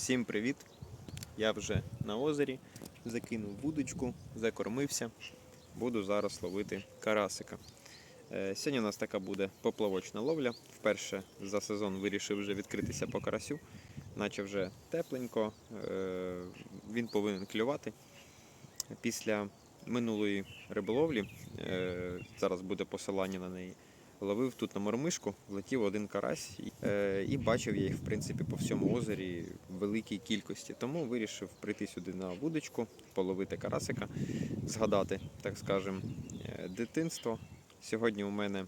Всім привіт! Я вже на озері, закинув вудочку, закормився. Буду зараз ловити карасика. Е, Сьогодні у нас така буде поплавочна ловля. Вперше за сезон вирішив вже відкритися по карасю, наче вже тепленько. е, Він повинен клювати. Після минулої риболовлі, е, зараз буде посилання на неї. Ловив тут на мормишку, влетів один карась е, і бачив я їх в принципі по всьому озері в великій кількості. Тому вирішив прийти сюди на вудочку, половити карасика, згадати, так скажем, е, дитинство. Сьогодні у мене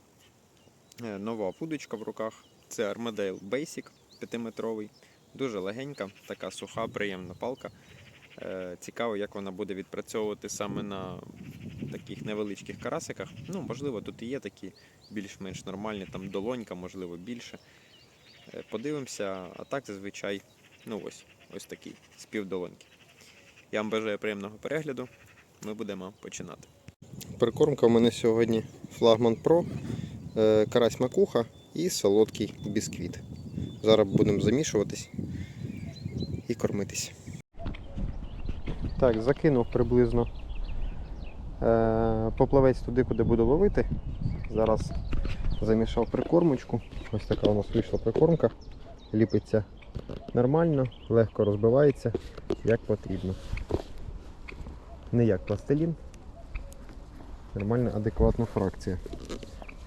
е, нова вудочка в руках. Це Armadale Basic 5-метровий, дуже легенька, така суха, приємна палка. Цікаво, як вона буде відпрацьовувати саме на таких невеличких карасиках. Ну, можливо, тут і є такі більш-менш нормальні, там долонька, можливо, більше. Е, Подивимося, а так зазвичай, ну ось, ось такий, з півдолоньки. Я вам бажаю приємного перегляду. Ми будемо починати. Прикормка у мене сьогодні флагман Pro, е, карась макуха і солодкий бісквіт. Зараз будемо замішуватись і кормитись. Так, закинув приблизно поплавець туди, куди буду ловити. Зараз замішав прикормочку. Ось така у нас вийшла прикормка. Ліпиться нормально, легко розбивається, як потрібно. Не як пластилін. Нормальна, адекватна фракція.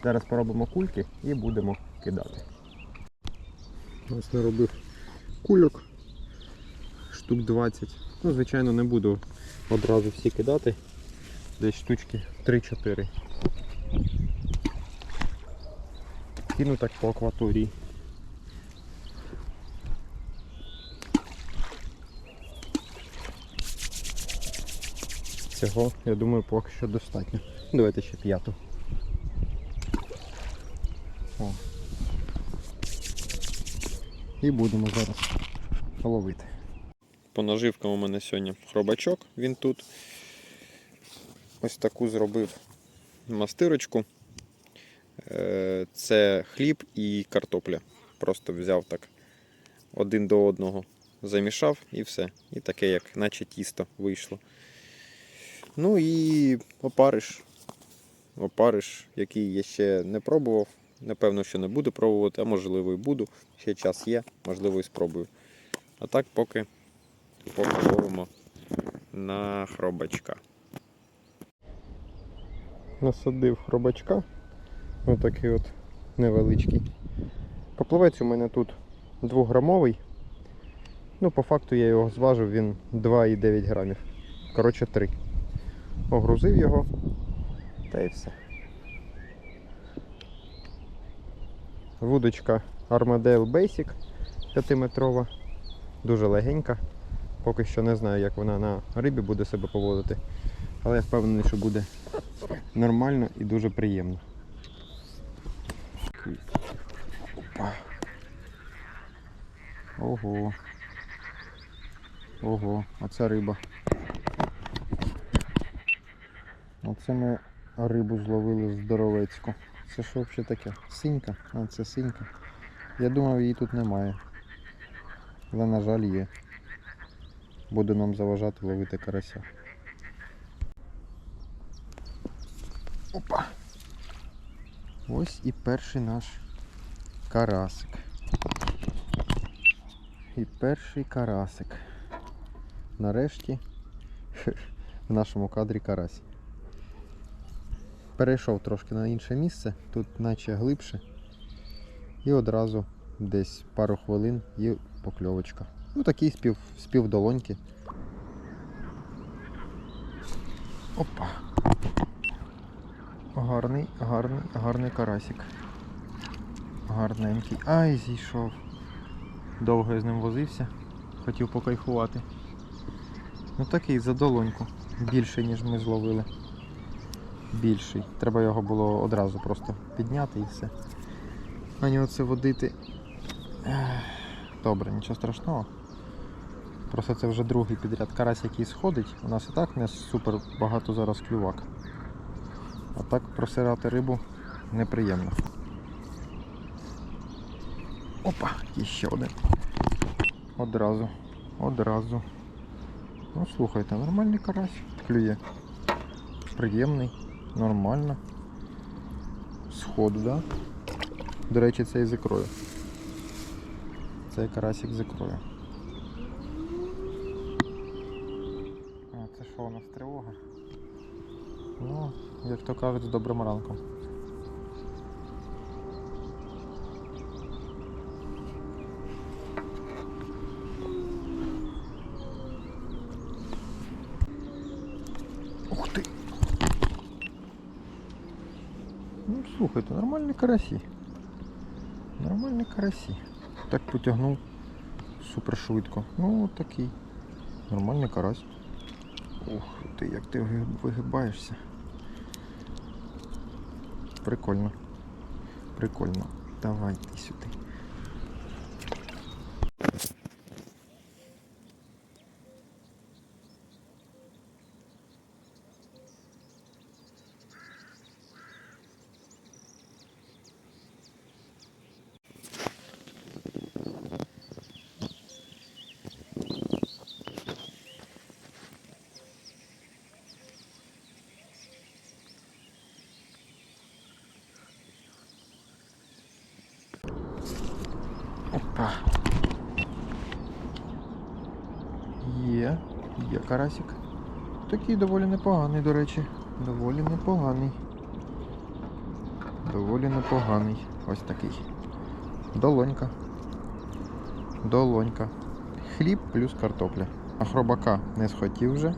Зараз поробимо кульки і будемо кидати. Ось наробив кульок штук 20. Ну, звичайно, не буду одразу всі кидати. Десь штучки 3-4. Кину так по акваторії. Цього, я думаю, поки що достатньо. Давайте ще п'яту. О. І будемо зараз ловити. По наживкам у мене сьогодні хробачок, він тут. Ось таку зробив мастирочку. Е, Це хліб і картопля. Просто взяв так один до одного, замішав і все. І таке, як наче тісто вийшло. Ну і опариш. Опариш, який я ще не пробував. Напевно, що не буду пробувати, а можливо і буду. Ще час є, можливо і спробую. А так поки, поки на хробачка. Насадив хробачка. Ось такий от невеличкий. Поплавець у мене тут 2-грамовий. Ну, по факту я його зважив, він 2,9 грамів. Коротше 3. Огрузив його та і все. Вудочка Armadale Basic 5-метрова, дуже легенька. Поки що не знаю, як вона на рибі буде себе поводити. Але я впевнений, що буде нормально і дуже приємно. Опа. Ого. Ого, оце риба. Оце ми рибу зловили здоровецьку. Це що взагалі таке? Синька? А, це синька. Я думав, її тут немає. Але, на жаль, є. Буде нам заважати ловити карася. Опа! Ось і перший наш карасик. І перший карасик. Нарешті в нашому кадрі карась. Перейшов трошки на інше місце, тут наче глибше. І одразу десь пару хвилин і покльовочка. Ну такий спів, долоньки. Опа. Гарний, гарний, гарний карасик. Гарненький. Ай, зійшов. Довго я з ним возився. Хотів покайфувати. Ну такий за долоньку. Більше, ніж ми зловили. Більший. Треба його було одразу просто підняти і все. А не оце водити. Добре, нічого страшного. Просто це вже другий підряд карась, який сходить. У нас і так не супер багато зараз клювак. А так просирати рибу неприємно. Опа, і ще один. Одразу одразу. Ну, слухайте, нормальний карась клює. Приємний, нормально. Сходу, да? До речі, це і з ікрою. Це карасик з ікрою. А, це що у нас тривога? Ну, як то кажуть, з добрим ранком. Ух ти! Ну, слухайте, нормальні карасі. Нормальні карасі. Так потягнув супер швидко. Ну, такий. Нормальний карась. Ух ти, як ти вигибаєшся. Прикольно. Прикольно. Давай ти сюди. Опа. Є, є карасик. Такий доволі непоганий, до речі. Доволі непоганий. Доволі непоганий. Ось такий. Долонька. Долонька. Хліб плюс картопля. А хробака не схотів вже.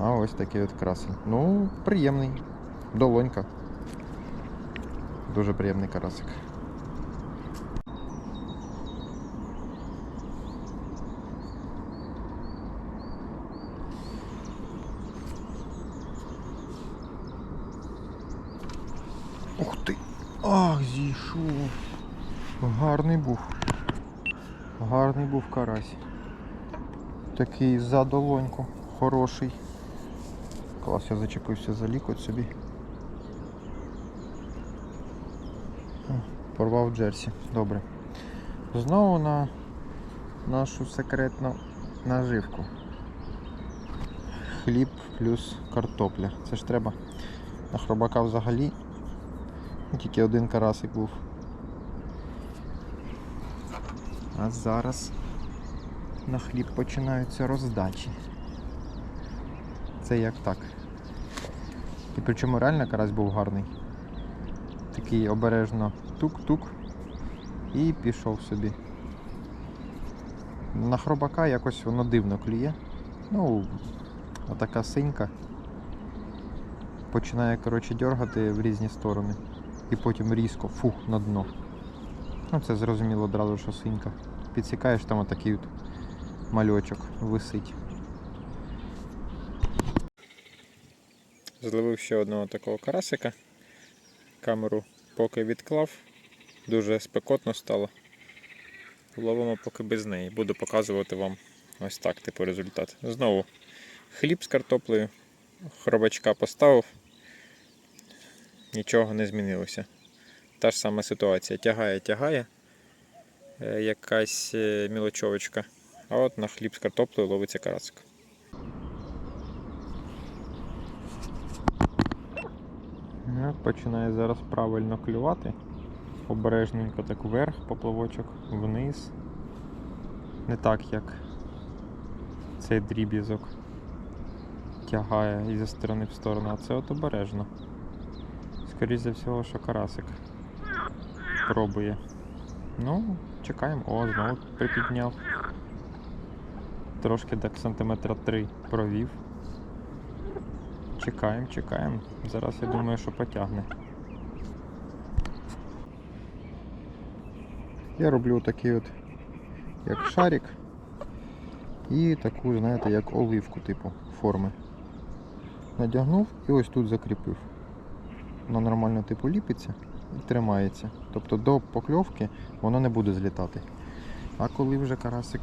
А ось такий от красень. Ну, приємний. Долонька. Дуже приємний карасик. Ух ти! Ах, зійшов. Гарний був. Гарний був карась. Такий за долоньку. Хороший. Клас, я зачепився за лікоть собі. Порвав джерсі. Добре. Знову на нашу секретну наживку. Хліб плюс картопля. Це ж треба. На хробака взагалі тільки один карасик був. А зараз на хліб починаються роздачі. Це як так. І причому реально карась був гарний. Такий обережно тук-тук і пішов собі. На хробака якось воно дивно клює. Ну, отака синька. Починає, коротше, дергати в різні сторони. І потім різко, фух, на дно. Ну, це зрозуміло одразу, що синька. Підсікаєш, там отакий от мальочок висить. Зловив ще одного такого карасика. Камеру поки відклав. Дуже спекотно стало. Ловимо поки без неї. Буду показувати вам ось так, типу, результат. Знову хліб з картоплею. Хробачка поставив. Нічого не змінилося. Та ж сама ситуація. Тягає, тягає е, якась е, мілочовочка. А от на хліб з картоплею ловиться карасик. Ну, Починає зараз правильно клювати. Обережненько так вверх, поплавочок, вниз. Не так, як цей дріб'язок тягає із сторони в сторону, а це от обережно. Скоріше за всього, що карасик пробує. Ну, чекаємо. О, знову припідняв. Трошки так сантиметра 3 провів. Чекаємо, чекаємо. Зараз я думаю, що потягне. Я роблю такий от як шарик і таку, знаєте, як оливку типу форми. Надягнув і ось тут закріпив. Воно нормально типу ліпиться і тримається. Тобто до покльовки воно не буде злітати. А коли вже карасик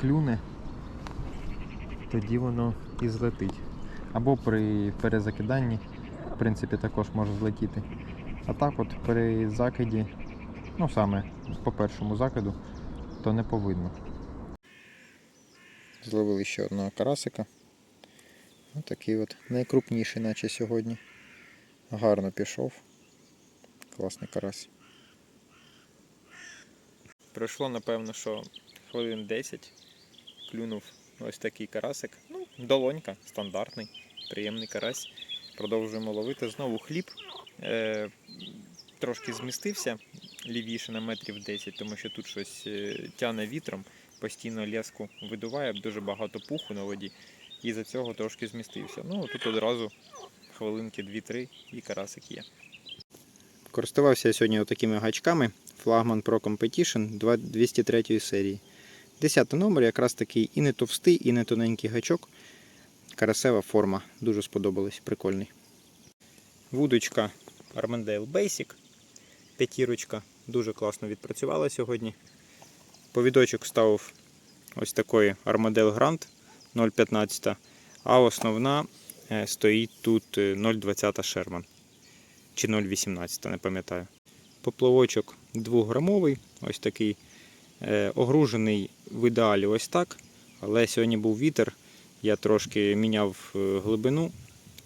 клюне, тоді воно і злетить. Або при перезакиданні, в принципі, також може злетіти. А так от при закиді, ну саме по першому закиду, то не повинно. Зловили ще одного карасика. Ось такий от найкрупніший, наче сьогодні. Гарно пішов. Класний карась. Пройшло, напевно, що хвилин 10. Клюнув ось такий карасик. Ну, долонька, стандартний, приємний карась. Продовжуємо ловити. Знову хліб. Е, трошки змістився лівіше на метрів 10, тому що тут щось е, тяне вітром, постійно леску видуває, дуже багато пуху на воді. І за цього трошки змістився. Ну, тут одразу хвилинки 2-3 і карасик є. Користувався я сьогодні отакими гачками. Флагман Pro Competition 203 серії. 10 номер, якраз такий і не товстий, і не тоненький гачок. Карасева форма. Дуже сподобалась, прикольний. Вудочка Armandale Basic. П'ятірочка дуже класно відпрацювала сьогодні. Повідочок ставив ось такої Armadale Grand 0,15, а основна стоїть тут е, 0,20 Sherman чи 0,18, не пам'ятаю. Поплавочок 2-грамовий, ось такий. е, Огружений в ідеалі ось так. Але сьогодні був вітер, я трошки міняв е, глибину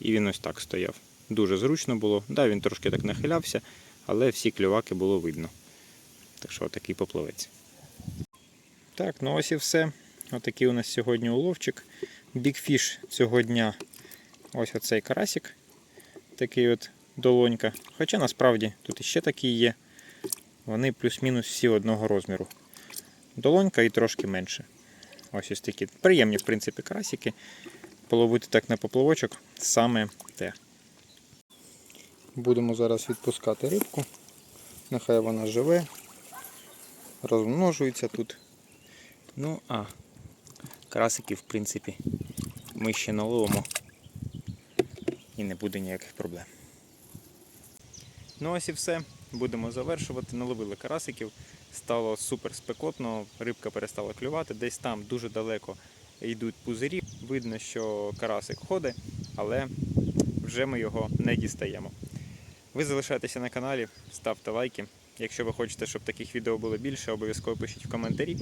і він ось так стояв. Дуже зручно було. Да, він трошки так нахилявся, але всі клюваки було видно. Так що такий поплавець. Так, ну ось і все. Отакий у нас сьогодні уловчик. Бікфіш цього дня. Ось оцей карасик. Такий от долонька. Хоча насправді тут іще такі є. Вони плюс-мінус всі одного розміру. Долонька і трошки менше. Ось ось такі приємні, в принципі, карасики. Половити так на поплавочок саме те. Будемо зараз відпускати рибку. Нехай вона живе, розмножується тут. Ну, а карасиків, в принципі, ми ще наловимо не буде ніяких проблем. Ну ось і все. Будемо завершувати. Наловили карасиків. Стало супер спекотно, рибка перестала клювати. Десь там дуже далеко йдуть пузирі. Видно, що карасик ходить, але вже ми його не дістаємо. Ви залишайтеся на каналі, ставте лайки. Якщо ви хочете, щоб таких відео було більше, обов'язково пишіть в коментарі,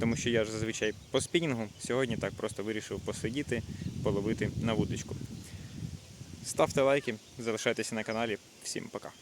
тому що я ж зазвичай по спінінгу сьогодні так просто вирішив посидіти, половити на вудочку. Ставте лайки, залишайтеся на каналі. Всім пока.